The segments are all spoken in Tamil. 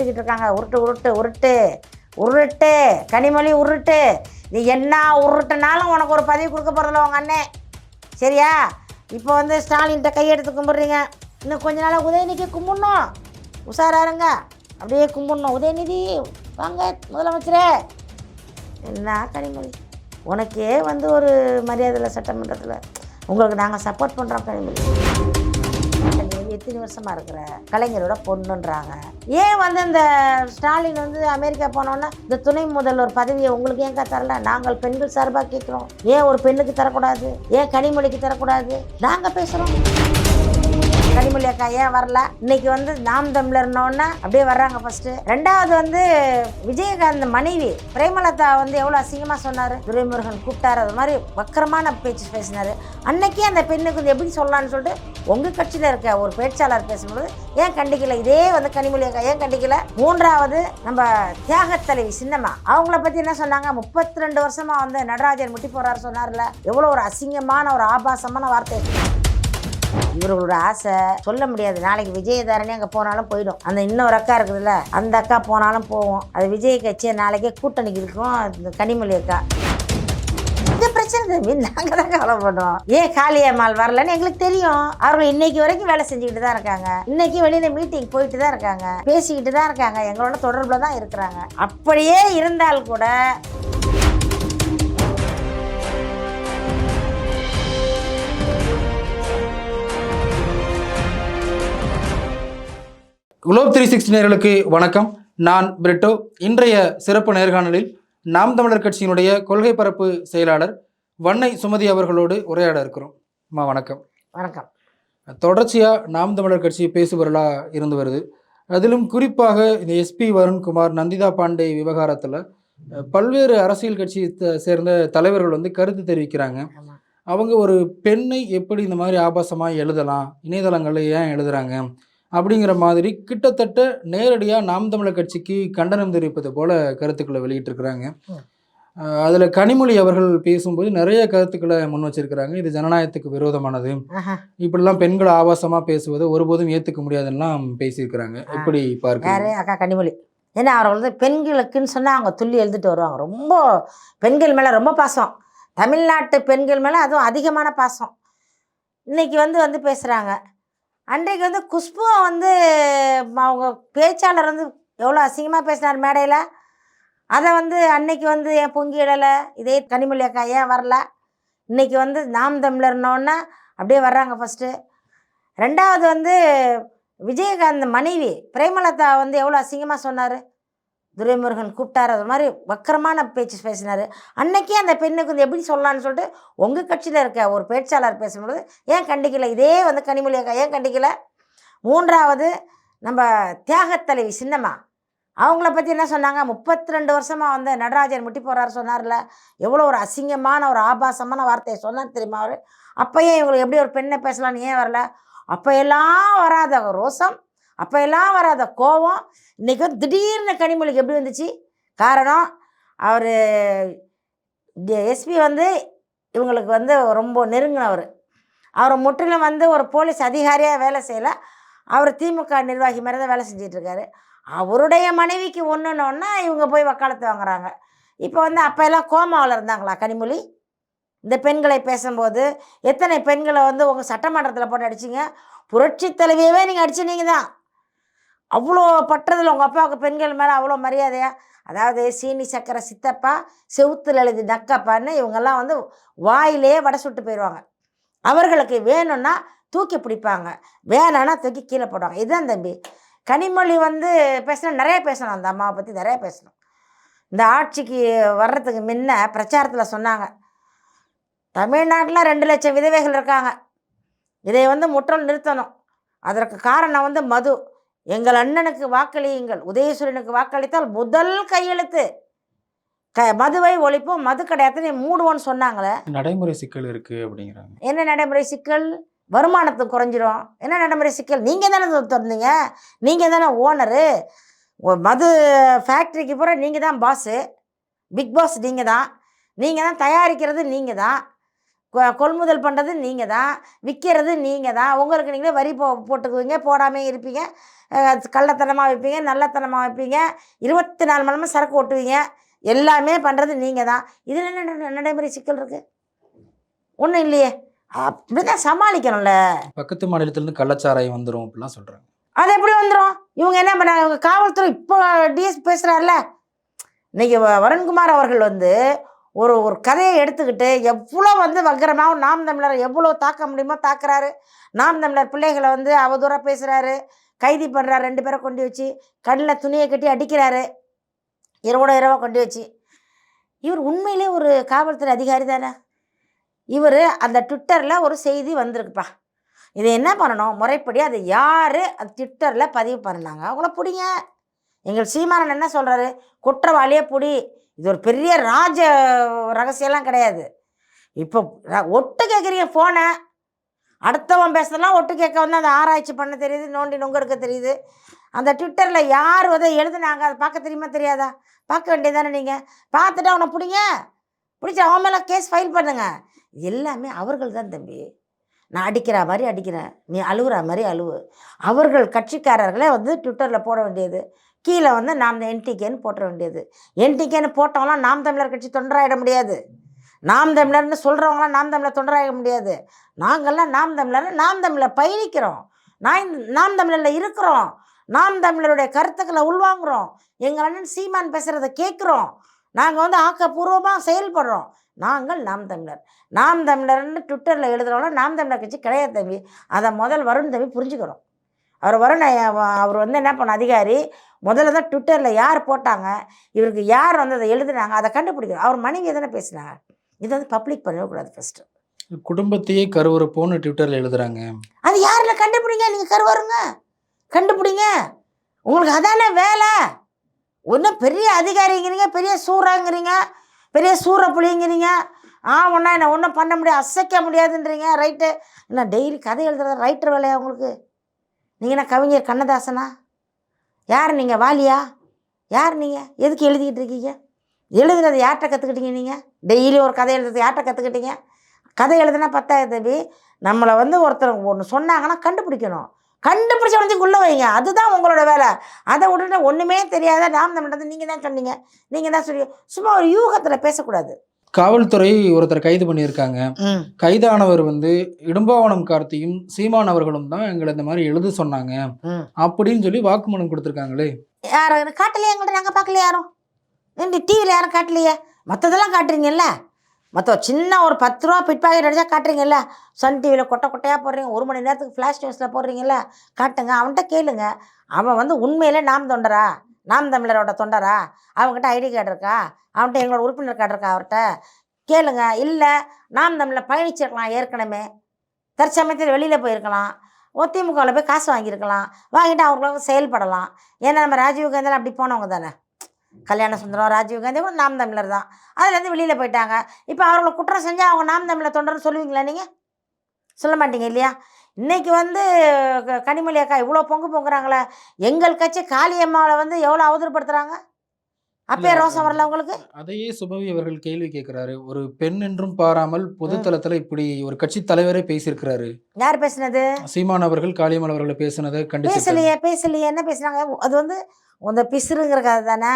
உருட்டிக்கிட்டு இருக்காங்க உருட்டு உருட்டு உருட்டு. உருட்டு. கனிமொழி உருட்டு. நீ என்ன உருட்டுனாலும் உனக்கு ஒரு பதவி கொடுக்க போகிறதில்ல உங்கள் அண்ணே. சரியா? இப்போ வந்து ஸ்டாலின்கிட்ட கையெடுத்து கும்பிட்றீங்க. இன்னும் கொஞ்ச நாளாக உதயநிதி கும்பிட்ணும். உஷாரா இருங்க. அப்படியே கும்பிட்ணும். உதயநிதி வாங்க முதலமைச்சரே. என்ன கனிமொழி? உனக்கே வந்து ஒரு மரியாதையில் சட்டமன்றத்தில். உங்களுக்கு நாங்கள் சப்போர்ட் பண்ணுறோம் கனிமொழி. நீ எத்தனை வருஷமா இருக்கிற கலைஞரோட பொண்ணுன்றாங்க. ஏன் வந்து இந்த ஸ்டாலின் வந்து அமெரிக்கா போனோன்னா இந்த துணை முதல்வர் பதவியை உங்களுக்கு ஏங்கா தரல? நாங்கள் பெண்கள் சார்பாக கேட்குறோம். ஏன் ஒரு பெண்ணுக்கு தரக்கூடாது? ஏன் கனிமொழிக்கு தரக்கூடாது? நாங்கள் பேசுகிறோம் கனிமொழி அக்கா ஏன் வரல? இன்னைக்கு வந்து நாம் தமிழர்னோன்னா அப்படியே வர்றாங்க ஃபர்ஸ்ட் ரெண்டாவது வந்து விஜயகாந்த் மனைவி பிரேமலதா வந்து எவ்வளோ அசிங்கமாக சொன்னார்? துரைமுருகன் கூப்பிட்டார். அது மாதிரி வக்கரமான பேச்சு பேசினாரு. அன்னைக்கே அந்த பெண்ணுக்கு வந்து எப்படி சொல்லலான்னு சொல்லிட்டு உங்கள் கட்சியில் இருக்க ஒரு பேச்சாளர் பேசும்போது ஏன் கண்டிக்கல? இதே வந்து கனிமொழி அக்கா ஏன் கண்டிக்கல? மூன்றாவது நம்ம தியாகத்தலைவி சின்னம்மா அவங்கள பற்றி என்ன சொன்னாங்க? முப்பத்தி ரெண்டு வருஷமாக வந்து நடராஜன் முட்டி போகிறார் சொன்னார்ல. எவ்வளோ ஒரு அசிங்கமான ஒரு ஆபாசமான வார்த்தை. இவர்களோட ஆசை சொல்ல முடியாது. நாளைக்கு விஜயதாரணி அங்கே போனாலும் போயிடும். அந்த இன்னொரு அக்கா இருக்குதுல்ல அந்த அக்கா போனாலும் போவோம். அது விஜய் கட்சியை நாளைக்கே கூட்டணிக்கு இருக்கும். இந்த கனிமொழி அக்கா. இந்த பிரச்சனை தம்பி நாங்கள் தான் கவலைப்படுறோம் ஏன் காளியம்மாள் வரலன்னு எங்களுக்கு தெரியும். அவர்கள் இன்னைக்கு வரைக்கும் வேலை செஞ்சுக்கிட்டு தான் இருக்காங்க. இன்னைக்கு வெளியில மீட்டிங் போயிட்டு தான் இருக்காங்க. பேசிக்கிட்டு தான் இருக்காங்க. எங்களோட தொடர்பில் தான் இருக்கிறாங்க. அப்படியே இருந்தால் கூட குளோப் த்ரீ சிக்ஸ்டி நேர்களுக்கு வணக்கம். நான் பிரிட்டோ. இன்றைய சிறப்பு நேர்காணலில் நாம் தமிழர் கட்சியினுடைய கொள்கை பரப்பு செயலாளர் வன்னை சுமதி அவர்களோடு உரையாட இருக்கிறோம். அம்மா வணக்கம். வணக்கம். தொடர்ச்சியாக நாம் தமிழர் கட்சி பேசுபொருளாக இருந்து வருது. அதிலும் குறிப்பாக இந்த எஸ்பி வருண்குமார் நந்திதா பாண்டே விவகாரத்தில் பல்வேறு அரசியல் கட்சியை சேர்ந்த தலைவர்கள் வந்து கருத்து தெரிவிக்கிறாங்க. அவங்க ஒரு பெண்ணை எப்படி இந்த மாதிரி ஆபாசமாக எழுதலாம்? இணையதளங்களில் ஏன் எழுதுறாங்க? அப்படிங்கிற மாதிரி கிட்டத்தட்ட நேரடியாக நாம் தமிழர் கட்சிக்கு கண்டனம் தெரிவிப்பது போல கருத்துக்களை வெளியிட்டிருக்கிறாங்க. அதில் கனிமொழி அவர்கள் பேசும்போது நிறைய கருத்துக்களை முன் வச்சிருக்கிறாங்க. இது ஜனநாயகத்துக்கு விரோதமானது. இப்படிலாம் பெண்கள் ஆபாசமாக பேசுவது ஒருபோதும் ஏற்றுக்க முடியாதுன்னெலாம் பேசியிருக்கிறாங்க. எப்படி யாரு பார்க்குறீங்க அக்கா கனிமொழி. ஏன்னா அவர்கள் வந்து பெண்களுக்குன்னு சொன்னால் அவங்க துள்ளி எழுதிட்டு வருவாங்க. ரொம்ப பெண்கள் மேலே ரொம்ப பாசம். தமிழ்நாட்டு பெண்கள் மேலே அதுவும் அதிகமான பாசம். இன்னைக்கு வந்து வந்து பேசுகிறாங்க அன்றைக்கு வந்து குஷ்புவை வந்து அவங்க பேச்சாளர் வந்து எவ்வளோ அசிங்கமாக பேசினார் மேடையில். அதை வந்து அன்னைக்கு வந்து ஏன் பொங்கிடலை இதே கனிமொழி அக்கா ஏன் வரல? இன்னைக்கு வந்து நாம் தமிழர்னோன்னா அப்படியே வர்றாங்க ஃபஸ்ட்டு ரெண்டாவது வந்து விஜயகாந்த் மனைவி பிரேமலதா வந்து எவ்வளோ அசிங்கமாக சொன்னார். துரைமுருகன் கூப்பிட்டாரு. அது மாதிரி வக்கரமான பேச்சு பேசினார். அன்னைக்கே அந்த பெண்ணுக்கு வந்து எப்படி சொல்லலான்னு சொல்லிட்டு உங்கள் கட்சியில் இருக்க ஒரு பேச்சாளர் பேசும்பொழுது ஏன் கண்டிக்கல? இதே வந்து கனிமொழி அக்கா ஏன் கண்டிக்கல? மூன்றாவது நம்ம தியாகத்தலைவி சின்னம்மா அவங்கள பற்றி என்ன சொன்னாங்க? முப்பத்தி ரெண்டு வருஷமாக வந்து நடராஜன் முட்டி போகிறாரு சொன்னார்ல. எவ்வளோ ஒரு அசிங்கமான ஒரு ஆபாசமான வார்த்தையை சொன்னார் தெரியுமா அவர்? அப்பயே இவங்களுக்கு எப்படி ஒரு பெண்ணை பேசலான்னு ஏன் வரல? அப்போ எல்லாம் வராத ரோசம் அப்போ எல்லாம் வராத கோவம் இன்றைக்கும் வந்து திடீர்னு கனிமொழிக்கு எப்படி வந்துச்சு? காரணம் அவர் எஸ்பி வந்து இவங்களுக்கு வந்து ரொம்ப நெருங்கினவர். அவர் முற்றிலும் வந்து ஒரு போலீஸ் அதிகாரியாக வேலை செய்யலை. அவர் திமுக நிர்வாகி மாதிரி தான் வேலை செஞ்சிட்ருக்காரு. அவருடைய மனைவிக்கு ஒன்றுனோன்னா இவங்க போய் வக்காலத்து வாங்குறாங்க. இப்போ வந்து அப்போ எல்லாம் கோமாவில் இருந்தாங்களா கனிமொழி? இந்த பெண்களை பேசும்போது எத்தனை பெண்களை வந்து உங்கள் சட்டமன்றத்தில் போட்டு அடிச்சிங்க? புரட்சி தலைவியவே நீங்கள் அடிச்சினீங்க தான். அவ்வளோ பற்றதில் உங்கள் அப்பாவுக்கு பெண்கள் மேலே அவ்வளோ மரியாதையா? அதாவது சீனி சக்கரை சித்தப்பா செவுத்துல எழுதி நக்கப்பான்னு இவங்கெல்லாம் வந்து வாயிலேயே வடை சுட்டு போயிடுவாங்க. அவர்களுக்கு வேணும்னா தூக்கி பிடிப்பாங்க. வேணான்னா தூக்கி கீழே போடுவாங்க. இதுதான் தம்பி. கனிமொழி வந்து பேசணும் நிறைய பேசணும். அந்த அம்மாவை பற்றி நிறைய பேசணும். இந்த ஆட்சிக்கு வர்றதுக்கு முன்ன பிரச்சாரத்தில் சொன்னாங்க. தமிழ்நாட்டில் ரெண்டு லட்சம் விதவைகள் இருக்காங்க. இதை வந்து முற்றல் நிறுத்தணும். அதற்கு காரணம் வந்து மது. எங்கள் அண்ணனுக்கு வாக்களியுங்கள். உதயசூரியனுக்கு வாக்களித்தால் முதல் கையெழுத்து. க மதுவை ஒழிப்போம். மது கிடையாது மூடுவோன்னு சொன்னாங்களே. நடைமுறை சிக்கல் இருக்கு அப்படிங்கிறாங்க. என்ன நடைமுறை சிக்கல்? வருமானத்து குறைஞ்சிரும். என்ன நடைமுறை சிக்கல்? நீங்கள் தானே திறந்தீங்க. நீங்கள் தானே ஓனரு. மது ஃபேக்ட்ரிக்கு பூரா நீங்கள் தான் பாஸு. பிக் பாஸ் நீங்கள் தான். நீங்கள் தான் தயாரிக்கிறது நீங்கள் தான். கொள்முதல் பண்ணுறது நீங்கள் தான் விற்கிறது நீங்கள் தான். உங்களுக்கு நீங்களே வரி போ போட்டுக்குவீங்க போடாமே இருப்பீங்க. கள்ளத்தனமாக வைப்பீங்க நல்லத்தனமாக வைப்பீங்க. இருபத்தி நாலு மணி நேரமும் சரக்கு ஓட்டுவீங்க எல்லாமே பண்ணுறது நீங்கள் தான். இதில் என்ன நட- நடைமுறை சிக்கல் இருக்குது ஒன்றும் இல்லையே. அப்படி தான் சமாளிக்கணும்ல. பக்கத்து மாநிலத்திலேருந்து கள்ளச்சாராயம் வந்துடும் அப்படிலாம் சொல்கிறாங்க அது எப்படி வந்துடும் இவங்க என்ன பண்ணாங்க? இவங்க காவல்துறை இப்போ டிஎஸ் பேசுகிறாருல இன்னைக்கு வருண்குமார் அவர்கள் வந்து ஒரு ஒரு கதையை எடுத்துக்கிட்டு எவ்வளோ வந்து வக்கரமாகவும் நாம் தமிழரை எவ்வளோ தாக்க முடியுமோ தாக்குறாரு. நாம் தமிழர் பிள்ளைகளை வந்து அவதூறாக பேசுகிறாரு கைதி பண்ணுறாரு ரெண்டு பேரை கொண்டு வச்சு. கண்ணில் துணியை கட்டி அடிக்கிறாரு. இரவோட இரவாக கொண்டு வச்சு. இவர் உண்மையிலே ஒரு காவல்துறை அதிகாரி தானே. இவர் அந்த ட்விட்டரில் ஒரு செய்தி வந்திருக்குப்பா. இதை என்ன பண்ணணும்? முறைப்படி அதை யார் அந்த ட்விட்டரில் பதிவு பண்ணாங்க? அவங்கள பிடிங்க. எங்கள் சீமானன் என்ன சொல்கிறாரு குற்றவாளியே பிடி. இது ஒரு பெரிய ராஜ ரகசியம்லாம் கிடையாது. இப்போ ர- ஒட்டு கேட்குறீங்க ஃபோனை அடுத்தவன் பேசுறதெல்லாம் ஒட்டு கேட்க வந்து அதை ஆராய்ச்சி பண்ண தெரியுது நோண்டி நொங்க இருக்க தெரியுது. அந்த ட்விட்டரில் யார் வந்து எழுதுனாங்க அதை பார்க்க தெரியுமா தெரியாதா? பார்க்க வேண்டியதானே நீங்கள் பார்த்துட்டு அவனை பிடிங்க. பிடிச்சி அவன் மேலே கேஸ் ஃபைல் பண்ணுங்க. எல்லாமே அவர்கள் தான் தம்பி. நான் அடிக்கிற மாதிரி அடிக்கிறேன். நீ அழுகுற மாதிரி அழுவு. அவர்கள் கட்சிக்காரர்களே வந்து ட்விட்டரில் போட வேண்டியது. கீழே வந்து நாம் என்டிகேன்னு போட்டுற வேண்டியது. என்டிகேன்னு போட்டவங்களாம் நாம் தமிழர் கட்சி தொண்டராயிட முடியாது. நாம் தமிழர்னு சொல்கிறவங்களாம் நாம் தமிழர் தொண்டராயிட முடியாது. நாங்கள்லாம் நாம் தமிழர் நாம் தமிழர் பயணிக்கிறோம். நான் நாம் தமிழரில் இருக்கிறோம். நாம் தமிழருடைய கருத்துக்களை உள்வாங்குறோம். எங்கள் அண்ணன் சீமான் பேசுகிறத கேட்குறோம். நாங்கள் வந்து ஆக்கப்பூர்வமாக செயல்படுறோம். நாங்கள் நாம் தமிழர். நாம் தமிழர்னு ட்விட்டரில் எழுதுகிறவங்கள நாம் தமிழர் கட்சி கிடையாது தம்பி. அதை முதல் வருண் தம்பி புரிஞ்சுக்கிறோம். அவர் ஐயா- அவர் வந்து என்ன பண்ண அதிகாரி முதல்ல தான் ட்விட்டரில் யார் போட்டாங்க இவருக்கு யார் வந்து அதை எழுதுனாங்க அதை கண்டுபிடிக்கணும். அவர் மனைவி தானே பேசினாங்க. இதை வந்து பப்ளிக் பண்ணிடக்கூடாது ஃபஸ்ட்டு குடும்பத்தையே கருவறுப்போன்னு ட்விட்டரில் எழுதுறாங்க. அது யாரில் கண்டுபிடிங்க? நீங்கள் கருவாருங்க கண்டுபிடிங்க. உங்களுக்கு அதானே வேலை? ஒன்றும் பெரிய அதிகாரிங்கிறீங்க பெரிய சூறாங்கிறீங்க பெரிய சூற புலிங்கிறீங்க ஆ ஒன்றா என்ன ஒன்றும் பண்ண முடியாது அசைக்க முடியாதுன்றீங்க ரைட்டு என்ன டெய்லி கதை எழுதுறது ரைட்டர் வேலையா உங்களுக்கு? நீங்கள் என்ன கவிஞர் கண்ணதாசனா? யார் நீங்கள் வாலியா? யார் நீங்கள் எதுக்கு எழுதிக்கிட்டு இருக்கீங்க? எழுதுனது யார்கிட்ட கற்றுக்கிட்டீங்க நீங்கள் டெய்லி ஒரு கதை எழுதுறது யார்கிட்ட கற்றுக்கிட்டீங்க கதை எழுதுனா பத்தாயிரம் தம்பி. நம்மளை வந்து ஒருத்தர் ஒன்று சொன்னாங்கன்னா கண்டுபிடிக்கணும். கண்டுபிடிச்ச உடனே உள்ளே வைங்க. அதுதான் உங்களோட வேலை. அதை விட்டுட்டு ஒன்றுமே தெரியாத நாம் நம்மளது நீங்கள் தான் சொன்னீங்க. நீங்கள் தான் சொல்லி சும்மா ஒரு யூகத்தில் பேசக்கூடாது. காவல்துறை ஒருத்தர் கைது பண்ணியிருக்காங்க. கைதானவர் வந்து இடும்பாவனம் கார்த்தியும் சீமான் அவர்களும் தான் எங்களை இந்த மாதிரி எழுத சொன்னாங்க. அப்படின்னு சொல்லி வாக்குமூலம் கொடுத்துருக்காங்களே. யாரும் காட்டலையே எங்கள்கிட்ட நாங்கள் பார்க்கல யாரும்? டிவியில் யாரும் காட்டலையே? மற்றதெல்லாம் காட்டுறீங்கல்ல? மற்ற சின்ன ஒரு பத்து ரூபா பிட் பாக்கெட் அடிச்சா காட்டுறீங்கல்ல? சன் டிவியில் கொட்டை கொட்டையாக போடுறீங்க. ஒரு மணி நேரத்துக்கு ஃப்ளாஷ் நியூஸில் போடுறீங்கல்ல? காட்டுங்க. அவன்கிட்ட கேளுங்க. அவன் வந்து உண்மையிலே நாம் தொண்டரா? நாம் தமிழரோட தொண்டரா? அவங்ககிட்ட ஐடி கார்டு இருக்கா அவன்கிட்ட எங்களோட உறுப்பினர் கார்டு இருக்கா அவர்கிட்ட? கேளுங்க. இல்லை நாம் தமிழில் பயணிச்சிருக்கலாம் ஏற்கனவே. தற்சமயத்தில் வெளியில் போயிருக்கலாம். ஒத்திமுகவில் போய் காசு வாங்கியிருக்கலாம். வாங்கிட்டு அவங்களுக்கு செயல்படலாம். ஏன்னா நம்ம ராஜீவ் காந்திலாம் அப்படி போனவங்க தானே? கல்யாண சுந்தரம் ராஜீவ் காந்தி கூட நாம் தமிழர் தான். அதுலேருந்து வெளியில் போயிட்டாங்க. இப்போ அவர்களை குற்றம் செஞ்சால் அவங்க நாம் தமிழர் தொண்டர்னு சொல்லுவீங்களா நீங்கள் சொல்ல மாட்டீங்க இல்லையா? இன்னைக்கு வந்து கனிமொழி அக்கா இவ்வளோ பொங்கு பொங்குறாங்களே எங்கள் கட்சி காளியம்மாவை வந்து எவ்வளோ அவதூறுப்படுத்துகிறாங்க இல்ல, ரோசம் வரல உங்களுக்கு அதையே சுபவி அவர்கள் கேள்வி கேட்கிறாரு. ஒரு பெண் என்றும் பாராமல் பொதுத்தளத்துல இப்படி ஒரு கட்சி தலைவரே பேசியிருக்கிறாரு. யார் பேசுனது? சீமான் அவர்கள் காளியம்மாள் அவர்களை பேசினதை கண்டிச்சு பேசலையே பேசலையே என்ன பேசுனாங்க? அது வந்து அந்த பிசுறுங்கிற கதை தானே?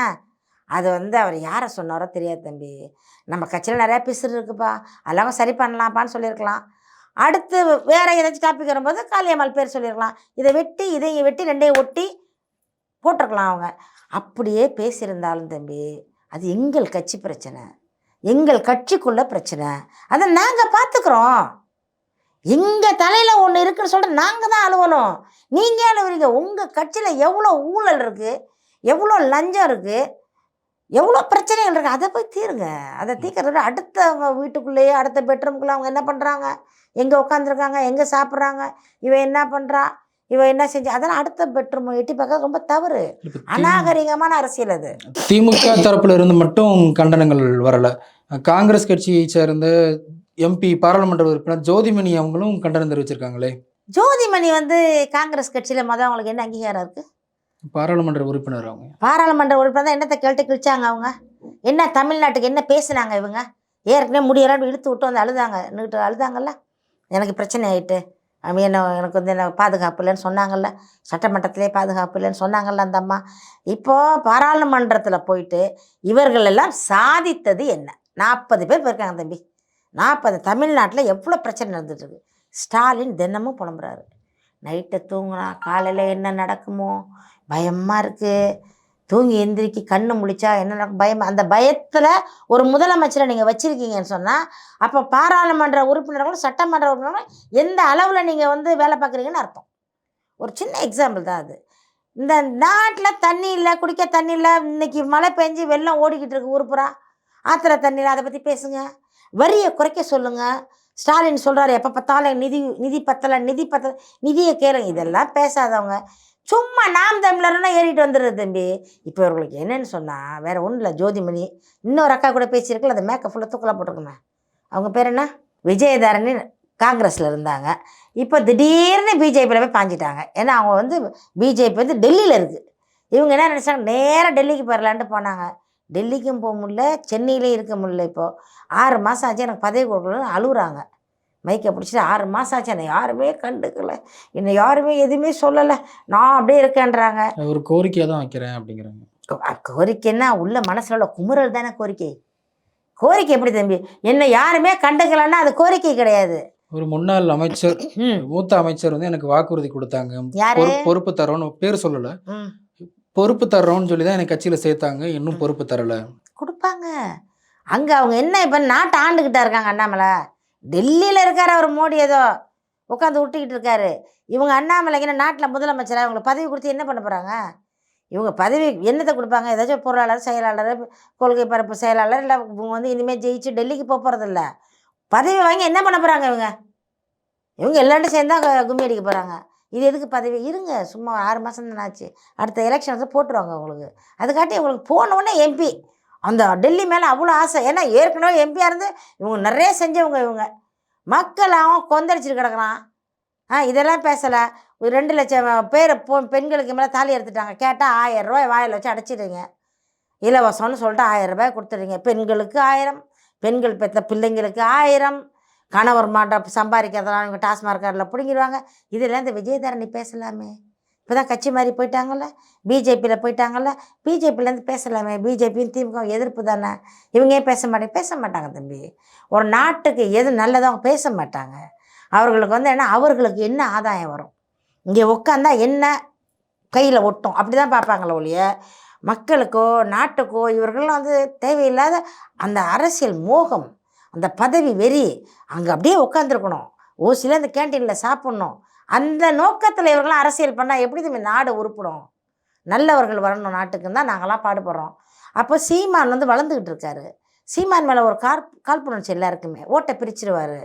அது வந்து அவர் யாரை சொன்னாரோ தெரியாது தம்பி. நம்ம கட்சியில் நிறையா பிசுறு இருக்குப்பா. அதெல்லாம் சரி பண்ணலாம்ப்பான்னு சொல்லியிருக்கலாம். அடுத்து வேற ஏதாச்சும் டாபிக் வரும்போது காளியம்மாள் பேர் சொல்லியிருக்கலாம் இதை வெட்டி இதையும் வெட்டி ரெண்டையும் ஒட்டி போட்டிருக்கலாம் அவங்க. அப்படியே பேசியிருந்தாலும் தம்பி அது எங்கள் கட்சி பிரச்சனை. எங்கள் கட்சிக்குள்ள பிரச்சனை. அதை நாங்கள் பார்த்துக்குறோம் எங்கள் தலையில் ஒன்று இருக்குன்னு சொல்லிட்டு நாங்கள் தான் அழுவணும். நீங்கள் அழுவுறீங்க? உங்கள் கட்சியில் எவ்வளோ ஊழல் இருக்குது எவ்வளோ லஞ்சம் இருக்குது எவ்வளோ பிரச்சனைகள் இருக்குது அதை போய் தீருங்க. அதை தீர்க்கறத விட அடுத்தவங்க வீட்டுக்குள்ளேயே அடுத்த பெட்ரூம்குள்ளே அவங்க என்ன பண்ணுறாங்க எங்கே உட்காந்துருக்காங்க எங்கே சாப்பிட்றாங்க? இவன் என்ன பண்ணுறா இவன் என்ன செஞ்சு? அதெல்லாம் அடுத்த பெட்ரூம் எட்டி பார்க்கறது ரொம்ப தவறு. அநாகரிகமான அரசியல் அது. திமுக தரப்புல இருந்து மட்டும் கண்டனங்கள் வரல. காங்கிரஸ் கட்சியை சேர்ந்த எம்பி பாராளுமன்ற உறுப்பினர் ஜோதிமணி அவங்களும் கண்டனம் தெரிவிச்சிருக்காங்களே. ஜோதிமணி வந்து காங்கிரஸ் கட்சியில் மொதல் அவங்களுக்கு என்ன அங்கீகாரம் இருக்குது பாராளுமன்ற உறுப்பினர் அவங்க. பாராளுமன்ற உறுப்பினர் தான் என்னத்தை கேட்டு கிழிச்சாங்க அவங்க? என்ன தமிழ்நாட்டுக்கு என்ன பேசுனாங்க இவங்க? ஏற்கனவே முடியலாம் இழுத்து விட்டு வந்து அழுதாங்க. நின்றுட்டு அழுதாங்கல்ல? எனக்கு பிரச்சனை ஆயிட்டு. அவன் என்ன எனக்கு வந்து என்ன பாதுகாப்பு இல்லைன்னு சொன்னாங்கல்ல? சட்டமன்றத்திலே பாதுகாப்பு இல்லைன்னு சொன்னாங்கல்ல அந்த அம்மா. இப்போது பாராளுமன்றத்தில் போயிட்டு இவர்கள் எல்லாம் சாதித்தது என்ன? நாற்பது பேர் போயிருக்காங்க தம்பி. நாற்பது தமிழ்நாட்டில் எவ்வளோ பிரச்சனை நடந்துட்டு ஸ்டாலின் தினமும் புலம்புறாரு. நைட்டை தூங்கினா காலையில் என்ன நடக்குமோ? பயமாக இருக்குது தூங்கி எந்திரிக்கி கண்ணு முழிச்சா என்ன பயம் அந்த பயத்தில் ஒரு முதலமைச்சரை நீங்கள் வச்சுருக்கீங்கன்னு சொன்னால் அப்போ பாராளுமன்ற உறுப்பினர்களும் சட்டமன்ற உறுப்பினர்களும் எந்த அளவில் நீங்கள் வந்து வேலை பார்க்குறீங்கன்னு அர்த்தம். ஒரு சின்ன எக்ஸாம்பிள் தான் அது. இந்த நாட்டில் தண்ணி இல்லை குடிக்க தண்ணி இல்லை இன்னைக்கு மழை பெஞ்சு வெள்ளம் ஓடிக்கிட்டு இருக்கு ஊருப்புறா. ஆத்திர தண்ணியில் அதை பற்றி பேசுங்க. வரியை குறைக்க சொல்லுங்கள் ஸ்டாலின் சொல்கிறாரு எப்போ பார்த்தாலும் நிதி நிதி பத்தலை நிதி பத்தலை நிதியை கேளுங்க. இதெல்லாம் பேசாதவங்க. சும்மா நாம் தமிழர்னா ஏறிட்டு வந்துடுறது தம்பி. இப்போ இவர்களுக்கு என்னென்னு சொன்னால் வேறு ஒன்றும் இல்லை ஜோதிமணி. இன்னொரு அக்கா கூட பேசியிருக்கல அந்த மேக்கப் ஃபுல்லாக தூக்கலாக போட்டிருக்குமே. அவங்க பேர் என்ன? விஜயதாரணி காங்கிரஸில் இருந்தாங்க. இப்போ திடீர்னு பிஜேபியில் போய் பாஞ்சிட்டாங்க. ஏன்னா அவங்க வந்து பிஜேபி வந்து டெல்லியில் இருக்குது இவங்க என்ன நினச்சாங்க? நேராக டெல்லிக்கு போயிடலான்ட்டு போனாங்க. டெல்லிக்கும் போக முடியல சென்னையிலையும் இருக்க முடியல இப்போது ஆறு மாதம் ஆச்சு எனக்கு பதவி கொடுக்கலன்னு அழுகுறாங்க. மைக்கை பிடிச்சிட்டு ஆறு மாதம் ஆச்சு. என்னை யாருமே கண்டுக்கல. என்னை யாருமே எதுவுமே சொல்லலை. நான் அப்படியே இருக்கேன்றாங்க. ஒரு கோரிக்கையாக தான் வைக்கிறேன் அப்படிங்கிறாங்க. கோரிக்கைன்னா உள்ள மனசுல உள்ள குமுறல் தானே கோரிக்கை. கோரிக்கை எப்படி தம்பி? என்னை யாருமே கண்டுக்கலன்னா அது கோரிக்கை கிடையாது. ஒரு முன்னாள் அமைச்சர் மூத்த அமைச்சர் வந்து எனக்கு வாக்குறுதி கொடுத்தாங்க. பொறுப்பு- தரோன்னு பேர் சொல்லல. பொறுப்பு தர்றோம்னு சொல்லி தான் எனக்கு கட்சியில சேர்த்தாங்க. இன்னும் பொறுப்பு தரல. கொடுப்பாங்க. அங்கே அவங்க என்ன இப்போ நாட்டை ஆண்டுக்கிட்டா இருக்காங்க அண்ணாமலை? டெல்லியில் இருக்கார் அவர் மோடி ஏதோ. உட்காந்து விட்டுக்கிட்டு இருக்காரு. இவங்க அண்ணாமலைக்கு நாட்டில் முதலமைச்சராக இவங்களை பதவி கொடுத்து என்ன பண்ண போகிறாங்க இவங்க பதவி என்னத்தை கொடுப்பாங்க? ஏதாச்சும் பொருளாளர் செயலாளர் கொள்கை பரப்பு செயலாளர் இல்லை இவங்க வந்து இனிமேல் ஜெயிச்சு டெல்லிக்கு போக போகிறதில்ல பதவி வாங்கி என்ன பண்ண போகிறாங்க இவங்க? இவங்க எல்லாரும் சேர்ந்தா கும்மி அடிக்க போகிறாங்க இது எதுக்கு பதவி? இருங்க சும்மா ஆறு மாதம் தானே ஆச்சு அடுத்த எலெக்ஷன் வந்து போட்டுருவாங்க உங்களுக்கு அதுக்காட்டி உங்களுக்கு போன எம்பி அந்த டெல்லி மேலே அவ்வளோ ஆசை. ஏன்னா ஏற்கனவே எம்பியாக இருந்து இவங்க நிறைய செஞ்சவங்க இவங்க. மக்கள் அவன் கொந்தளிச்சிட்டு கிடக்குறான். ஆ இதெல்லாம் பேசலை. ஒரு ரெண்டு லட்சம் பேர் பொ பெண்களுக்கு மேலே தாலி எடுத்துட்டாங்க. கேட்டால் ஆயிரம் ரூபாய் வாயில் வச்சு அடைச்சிடுங்க இலவசம்னு சொல்லிட்டு ஆயிரம் ரூபாய் கொடுத்துடுங்க பெண்களுக்கு ஆயிரம் பெண்கள் பெற்ற பிள்ளைங்களுக்கு ஆயிரம். கணவர் மாட்ட சம்பாதிக்கிறதெல்லாம் இவங்க டாஸ்மாக் கார்டில் பிடுங்கிடுவாங்க. இதெல்லாம் இந்த விஜயதாரணி பேசலாமே. இப்போ தான் கட்சி மாதிரி போயிட்டாங்கல்ல? பிஜேபியில் போயிட்டாங்கல்ல? பிஜேபிலேருந்து பேசலாமே. பிஜேபியும் திமுக எதிர்ப்பு தானே? இவங்க ஏன் பேச மாட்டாங்க? பேச மாட்டாங்க தம்பி. ஒரு நாட்டுக்கு எது நல்லதோ அவங்க பேச மாட்டாங்க. அவர்களுக்கு வந்து என்ன? அவர்களுக்கு என்ன ஆதாயம் வரும்? இங்கே உட்காந்தா என்ன கையில் ஒட்டும்? அப்படி தான் பார்ப்பாங்களே ஒழிய மக்களுக்கோ நாட்டுக்கோ இவர்கள்லாம் வந்து தேவையில்லாத அந்த அரசியல் மோகம் அந்த பதவி வெறி அங்கே அப்படியே உட்காந்துருக்கணும் ஓசியில் அந்த கேன்டீனில் சாப்பிட்ணும். அந்த நோக்கத்தில் இவர்களாம் அரசியல் பண்ணால் எப்படி தம்பி நாடு உருப்பிடும். நல்லவர்கள் வரணும் நாட்டுக்குன்னு தான் நாங்களாம் பாடுபடுறோம். அப்போ சீமான் வந்து வளர்ந்துக்கிட்டு இருக்காரு. சீமான் மேலே ஒரு கார் காழ்ப்புணர்ச்சி எல்லாருக்குமே. ஓட்டை பிரிச்சிருவார்.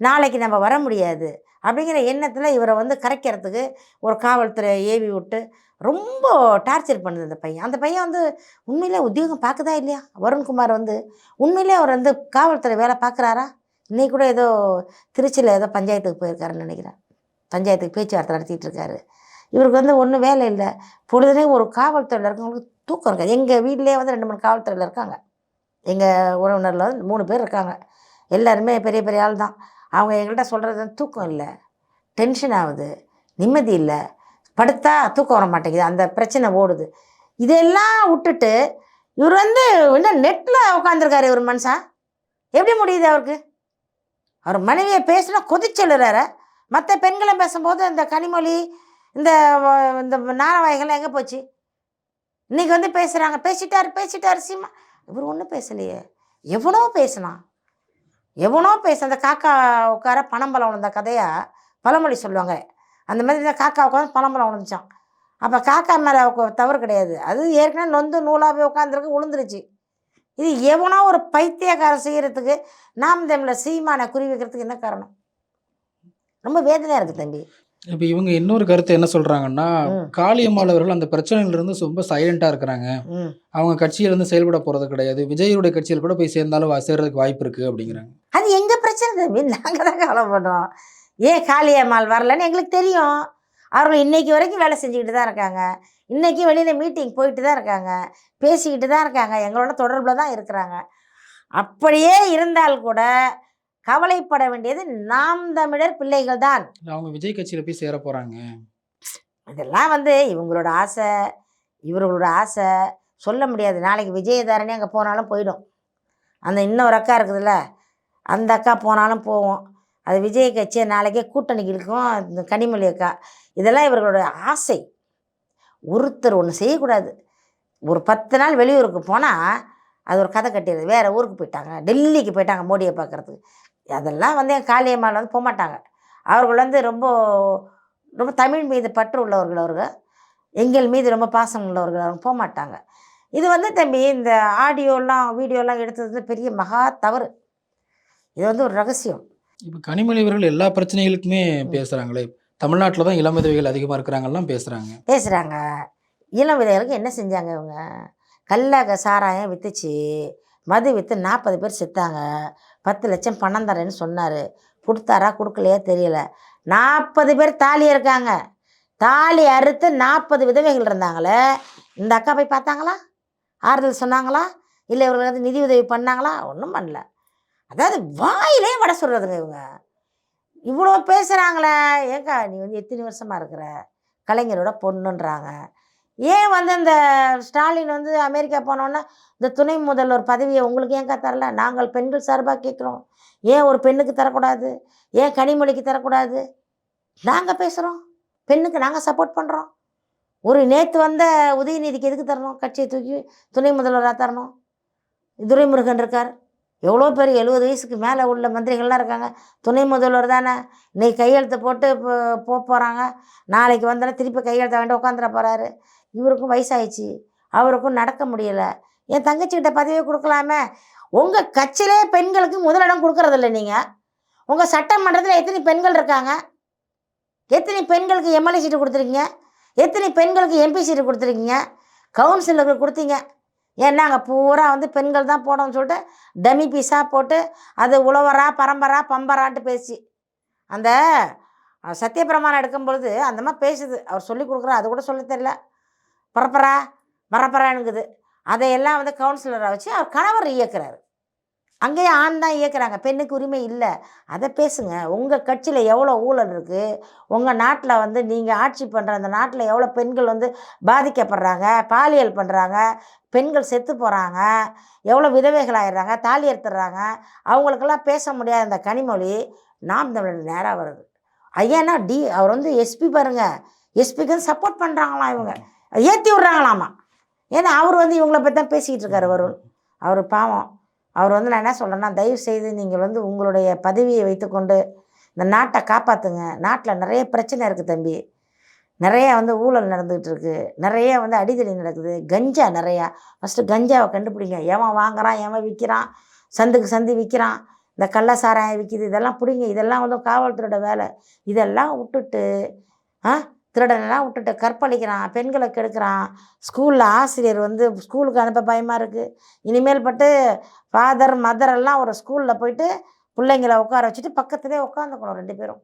நாளைக்கு நம்ம வர முடியாது. அப்படிங்கிற எண்ணத்தில் இவரை வந்து கரைக்கிறதுக்கு ஒரு காவல்துறை ஏவி விட்டு ரொம்ப டார்ச்சர் பண்ணுது அந்த பையன். அந்த பையன் வந்து உண்மையிலே உத்தியோகம் பார்க்குதா இல்லையா? வருண்குமார் வந்து உண்மையிலே அவர் வந்து காவல்துறை வேலை பார்க்குறாரா? இன்னைக்கு கூட ஏதோ திருச்சியில் ஏதோ பஞ்சாயத்துக்கு போயிருக்காருன்னு நினைக்கிறேன். பஞ்சாயத்துக்கு பேச்சுவார்த்தை நடத்திட்டு இருக்காரு இவருக்கு வந்து ஒன்றும் வேலை இல்லை. பொழுதுனே ஒரு காவல்துறையில் இருக்கவங்களுக்கு தூக்கம் இருக்காது. எங்கள் வீட்டிலே வந்து ரெண்டு மூணு காவல்துறையில் இருக்காங்க. எங்கள் உறவினரில் வந்து மூணு பேர் இருக்காங்க. எல்லாருமே பெரிய பெரிய ஆள் தான். அவங்க எங்கள்கிட்ட சொல்கிறது தூக்கம் இல்லை. டென்ஷன் ஆகுது. நிம்மதி இல்லை. படுத்தா தூக்கம் வர மாட்டேங்குது. அந்த பிரச்சனை ஓடுது. இதெல்லாம் விட்டுட்டு இவர் வந்து என்ன நெட்டில் உட்காந்துருக்காரு இவர் மனுஷன் எப்படி முடியுது அவருக்கு? அவர் மனைவியை பேசினா கொதிச்செல்லுறாரு. மற்ற பெண்களை பேசும்போது இந்த கனிமொழி இந்த இந்த நாரவாய்கள்லாம் எங்கே போச்சு? இன்றைக்கி வந்து பேசுகிறாங்க பேசிட்டார் பேசிட்டார் சீமா. இவர் ஒன்றும் பேசலையே. எவனோ பேசினான். எவனோ பேச அந்த காக்கா உட்கார பனம்பழம் உணர்ந்த கதையாக பழமொழி சொல்லுவாங்க. அந்த மாதிரி இந்த காக்கா உட்காந்து பனம்பழம் உணர்ந்துச்சான் அப்போ காக்கா மேலே தவறு கிடையாது. அது ஏற்கனவே நொந்து நூலாக போய் உட்காந்துருக்கு விழுந்துருச்சு இது எவனோ ஒரு பைத்தியக்காரன் செய்கிறதுக்கு நாம் தமிழில் சீமானை குறி வைக்கிறதுக்கு என்ன காரணம்? ரொம்ப வேதனையாக இருக்குது தம்பி. இப்போ இவங்க இன்னொரு கருத்து என்ன சொல்றாங்கன்னா. காளியம்மாள் அவர்கள் அந்த பிரச்சனையில இருந்து ரொம்ப சைலண்டா இருக்கிறாங்க. அவங்க கட்சியில இருந்து செயல்பட போறது கிடையாது. விஜயுடைய கட்சியில் கூட போய் சேர்ந்தாலும் சேர்றதுக்கு வாய்ப்பு இருக்கு அப்படிங்கிறாங்க. அது எங்கள் பிரச்சனை தம்பி? நாங்கள் தான் கவலைப்படுறோம் ஏன் காளியம்மாள் வரலன்னு எங்களுக்கு தெரியும். அவர்கள் இன்னைக்கு வரைக்கும் வேலை செஞ்சுக்கிட்டு தான் இருக்காங்க. இன்றைக்கி வெளியில் மீட்டிங் போயிட்டு தான் இருக்காங்க. பேசிக்கிட்டு தான் இருக்காங்க. எங்களோட தொடர்பில் தான் இருக்கிறாங்க. அப்படியே இருந்தால் கூட கவலைப்பட வேண்டியது நாம் தமிழர் பிள்ளைகள் தான் அவங்க விஜய் கட்சியில போய் சேர போறாங்க. இதெல்லாம் வந்து இவங்களோட ஆசை இவர்களோட ஆசை. சொல்ல முடியாது. நாளைக்கு விஜயதாரணி அங்கே போனாலும் போயிடும். அந்த இன்னொரு அக்கா இருக்குதுல்ல அந்த அக்கா போனாலும் போவோம். அது விஜய் கட்சியை நாளைக்கே கூட்டணிக்கு இருக்கும் இந்த கனிமொழி அக்கா. இதெல்லாம் இவர்களோட ஆசை. ஒருத்தர் ஒன்று செய்யக்கூடாது. ஒரு பத்து நாள் வெளியூருக்கு போனால் அது ஒரு கதை கட்டிடுது வேறு ஊருக்கு போயிட்டாங்க. டெல்லிக்கு போயிட்டாங்க மோடியை பார்க்குறதுக்கு. அதெல்லாம் வந்து என் காளியம்மாள் வந்து போக மாட்டாங்க அவர்கள் வந்து ரொம்ப ரொம்ப தமிழ் மீது பற்று உள்ளவர்கள் அவர்கள். எங்கள் மீது ரொம்ப பாசம் உள்ளவர்கள் அவங்க போக மாட்டாங்க இது வந்து தம்பி இந்த ஆடியோலாம் வீடியோலாம் எடுத்தது வந்து பெரிய மகா தவறு. இது வந்து ஒரு ரகசியம். இப்ப கனிமொழி அவர்கள் எல்லா பிரச்சனைகளுக்குமே பேசுறாங்களே. தமிழ்நாட்டில் தான் இளம் விதவைகள் அதிகமாக இருக்கிறாங்கலாம் பேசுறாங்க. பேசுகிறாங்க இளம் விதைகளுக்கு என்ன செஞ்சாங்க இவங்க? கல்ல சாராயம் விற்றுச்சு மது விற்று நாற்பது பேர் செத்தாங்க. பத்து லட்சம் பணம் தரேன்னு சொன்னார். கொடுத்தாரா கொடுக்கலையா தெரியல. நாற்பது பேர் தாலி இருக்காங்க தாலி அறுத்து நாற்பது விதவைகள் இருந்தாங்களே இந்த அக்கா போய் பார்த்தாங்களா? ஆறுதல் சொன்னாங்களா? இல்லை இவர்கள் வந்து நிதி உதவி பண்ணாங்களா? ஒன்றும் பண்ணல. அதாவது வாயிலே வட சொல்கிறதுங்க இவங்க. இவ்வளோ பேசுகிறாங்களே ஏக்கா நீ வந்து எத்தனை வருஷமாக இருக்கிற? கலைஞரோட பொண்ணுன்றாங்க. ஏன் வந்து இந்த ஸ்டாலின் வந்து அமெரிக்கா போனோன்னா இந்த துணை முதல்வர் பதவியை உங்களுக்கு ஏங்கா தரல நாங்கள் பெண்கள் சார்பாக கேட்குறோம். ஏன் ஒரு பெண்ணுக்கு தரக்கூடாது? ஏன் கனிமொழிக்கு தரக்கூடாது? நாங்கள் பேசுகிறோம் பெண்ணுக்கு நாங்கள் சப்போர்ட் பண்ணுறோம் ஒரு நேற்று வந்த உதயநிதிக்கு எதுக்கு தரணும்? கட்சியை தூக்கி துணை முதல்வராக தரணும்? துரைமுருகன் இருக்கார். எவ்வளோ பேர் எழுபது வயசுக்கு மேலே உள்ள மந்திரிகள்லாம் இருக்காங்க. துணை முதல்வர் தானே. இன்னைக்கு கையெழுத்து போட்டு போ போக போகிறாங்க நாளைக்கு வந்தாலும் திருப்பி கையெழுத்த வேண்டாம் உட்காந்துட போகிறாரு இவருக்கும் வயசாயிடுச்சு. அவருக்கும் நடக்க முடியலை. என் தங்கச்சிக்கிட்ட பதவியை கொடுக்கலாமே? உங்கள் கட்சியிலே பெண்களுக்கு முதலிடம் கொடுக்கறதில்ல நீங்கள் உங்கள் சட்டமன்றத்தில் எத்தனை பெண்கள் இருக்காங்க? எத்தனை பெண்களுக்கு எம்எல்ஏ சீட்டு கொடுத்துருக்கீங்க? எத்தனை பெண்களுக்கு எம்பி சீட்டு கொடுத்துருக்கீங்க? கவுன்சிலருக்கு கொடுத்தீங்க. ஏன்னா அங்கே பூரா வந்து பெண்கள் தான் போடணும்னு சொல்லிட்டு டமி பீஸாக போட்டு அது உழவரா பரம்பரா பம்பரான்ட்டு பேசி அந்த சத்தியபிரமாணம் எடுக்கும் பொழுது அந்த மாதிரி பேசுது. அவர் சொல்லி கொடுக்குறா அது கூட சொல்ல தெரியல. பரப்பரா மரப்பரானுங்குது அதையெல்லாம் வந்து கவுன்சிலராக வச்சு அவர் கணவர் இயக்குறாரு. அங்கேயே ஆண் தான் இயக்குறாங்க பெண்ணுக்கு உரிமை இல்லை. அதை பேசுங்க உங்கள் கட்சியில் எவ்வளோ ஊழல் இருக்குது உங்கள் நாட்டில் வந்து நீங்கள் ஆட்சி பண்ணுற அந்த நாட்டில் எவ்வளோ பெண்கள் வந்து பாதிக்கப்படுறாங்க பாலியல் பண்ணுறாங்க பெண்கள் செத்து போகிறாங்க எவ்வளோ விதவைகள் ஆயிடுறாங்க தாலி எடுத்துடுறாங்க அவங்களுக்கெல்லாம் பேச முடியாத அந்த கனிமொழி நாம் தமிழர் நேராக வருது. ஐயானா டி அவர் வந்து எஸ்பி பாருங்க எஸ்பிக்கு சப்போர்ட் பண்ணுறாங்களாம் இவங்க. ஏற்றி விட்றாங்களாமா? ஏன்னா அவர் வந்து இவங்கள பற்றி தான் பேசிக்கிட்டு இருக்காரு வருண். அவர் பாவம். அவர் வந்து நான் என்ன சொல்கிறேன்னா தயவு செய்து நீங்கள் வந்து உங்களுடைய பதவியை வைத்துக்கொண்டு இந்த நாட்டை காப்பாற்றுங்க நாட்டில் நிறைய பிரச்சனை இருக்குது தம்பி. நிறைய வந்து ஊழல் நடந்துகிட்டு இருக்கு நிறைய வந்து அடிதடி நடக்குது. கஞ்சா நிறையா. ஃபஸ்ட்டு கஞ்சாவை கண்டுபிடிங்க. எவன் வாங்குறான் எவன் விற்கிறான் சந்துக்கு சந்து விற்கிறான் இந்த கள்ள சாராயம் விற்கிது இதெல்லாம் பிடிங்க. இதெல்லாம் வந்து காவல்துறையோட வேலை. இதெல்லாம் விட்டுட்டு ஆ? திருடனெல்லாம் விட்டுட்டு கற்பழிக்கிறான் பெண்களை கெடுக்கிறான். ஸ்கூலில் ஆசிரியர் வந்து ஸ்கூலுக்கு அனுப்ப பயமாக இருக்குது இனிமேல் பட்டு ஃபாதர் மதர் எல்லாம் ஒரு ஸ்கூலில் போயிட்டு பிள்ளைங்கள உட்கார வச்சுட்டு பக்கத்துலேயே உட்காந்துக்கணும் ரெண்டு பேரும்.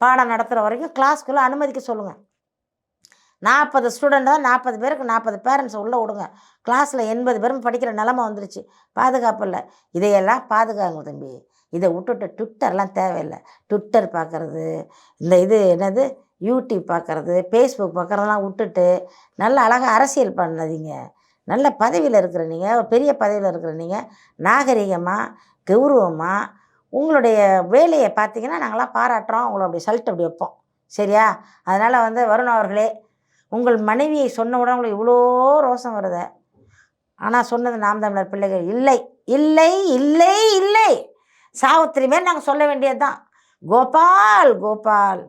பாடம் நடத்துகிற வரைக்கும் கிளாஸ்க்குள்ளே அனுமதிக்க சொல்லுங்கள் நாற்பது ஸ்டூடெண்ட் தான் நாற்பது பேருக்கு நாற்பது பேரண்ட்ஸ் உள்ளே விடுங்க. கிளாஸில் எண்பது பேரும் படிக்கிற நிலமை வந்துருச்சு. பாதுகாப்பு இல்லை. இதையெல்லாம் பாதுகாங்க தம்பி. இதை விட்டுட்டு ட்விட்டர்லாம் தேவையில்லை. ட்விட்டர் பார்க்குறது இந்த இது என்னது? யூடியூப் பார்க்குறது ஃபேஸ்புக் பார்க்குறதெல்லாம் விட்டுட்டு நல்ல அழகாக அரசியல் பண்ணாதீங்க. நல்ல பதவியில் இருக்கிற நீங்கள் ஒரு பெரிய பதவியில் இருக்கிற நீங்கள் நாகரிகமாக கௌரவமாக உங்களுடைய வேலையை பார்த்தீங்கன்னா நாங்களாம் பாராட்டுறோம். உங்களை அப்படி சல்ட் அப்படி வைப்போம். சரியா? அதனால் வந்து வருண் அவர்களே உங்கள் மனைவியை சொன்ன உடனே உங்களுக்கு இவ்வளோ ரோசம் வருது. ஆனால் சொன்னது நாம் தமிழர் பிள்ளைகள் இல்லை. இல்லை இல்லை இல்லை. சாவித்திரி மாரி நாங்கள் சொல்ல வேண்டியது தான் கோபால் கோபால்.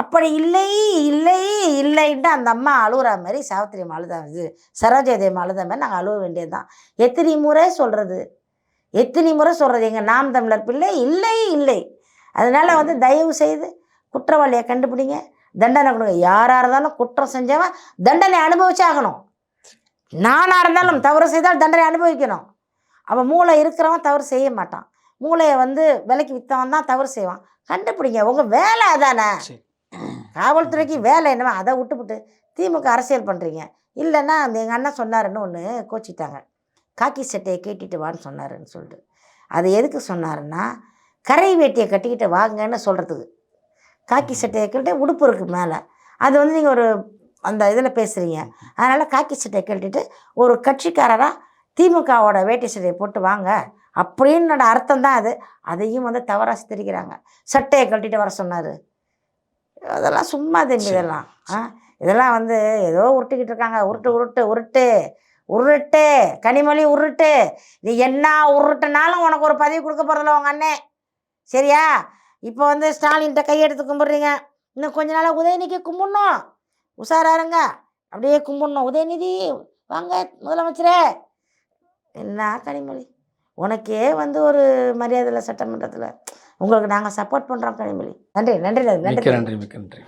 அப்படி இல்லை இல்லை இல்லைன்ட்டு அந்த அம்மா அழுகிற மாதிரி சாவித்திரி அம்மா அழுதா இது சரோஜாதேவி அழுத மாதிரி நாங்கள் அழுவ வேண்டியது தான் எத்தனை முறை சொல்கிறது எத்தனை முறை சொல்கிறது எங்கள் நாம் தமிழர் பிள்ளை இல்லை இல்லை. அதனால் வந்து தயவு செய்து குற்றவாளியை கண்டுபிடிங்க. தண்டனை கொடுங்க. யாராக இருந்தாலும் குற்றம் செஞ்சவன் தண்டனை அனுபவிச்சாகணும் நானாக இருந்தாலும் தவறு செய்தால் தண்டனை அனுபவிக்கணும். அவன் மூளை இருக்கிறவன் தவறு செய்ய மாட்டான். மூளையை வந்து விலைக்கு விற்றவன் தான் தவறு செய்வான். கண்டுபிடிங்க. உங்கள் வேலை அதானே? காவல்துறைக்கு வேலை என்னவோ? அதை விட்டுப்புட்டு திமுக அரசியல் பண்ணுறீங்க இல்லைன்னா அந்த எங்கள் அண்ணன் சொன்னாருன்னு ஒன்று கோச்சிட்டாங்க. காக்கி சட்டையை கேட்டிட்டு வான்னு சொன்னாருன்னு சொல்லிட்டு. அது எதுக்கு சொன்னாருன்னா கரை வேட்டியை கட்டிக்கிட்டு வாங்கன்னு சொல்கிறதுக்கு காக்கி சட்டையை கட்டிட்டு உடுப்பு இருக்குது மேலே. அது வந்து நீங்கள் ஒரு அந்த இதில் பேசுகிறீங்க அதனால் காக்கி சட்டையை கட்டிட்டு ஒரு கட்சிக்காரராக திமுகவோட வேட்டி சட்டையை போட்டு வாங்க. அப்படின்னோட அர்த்தம் தான் அது. அதையும் வந்து தவறாக சித்தரிக்கிறாங்க. சட்டையை கட்டிட்டு வர சொன்னார். அதெல்லாம் சும்மா தம்பி இதெல்லாம். ஆ? இதெல்லாம் வந்து ஏதோ உருட்டிக்கிட்டு இருக்காங்க. உருட்டு உருட்டு உருட்டு. உருட்டு. கனிமொழி உருட்டு. நீ என்ன உருட்டுனாலும் உனக்கு ஒரு பதவி கொடுக்க போகிறதில்ல உங்கள் அண்ணன் சரியா? இப்போ வந்து ஸ்டாலின்கிட்ட கையெடுத்து கும்பிட்றீங்க. இன்னும் கொஞ்ச நாளாக உதயநிதிக்கு கும்பிடணும். உஷாரா இருங்க. அப்படியே கும்பிடணும். உதயநிதி வாங்க முதலமைச்சரே. என்ன கனிமொழி? உனக்கே வந்து ஒரு மரியாதை இல்லை சட்டமன்றத்தில். உங்களுக்கு நாங்கள் சப்போர்ட் பண்ணுறோம் கனிமொழி. நன்றி நன்றி நன்றி. நன்றி மிக்க நன்றி.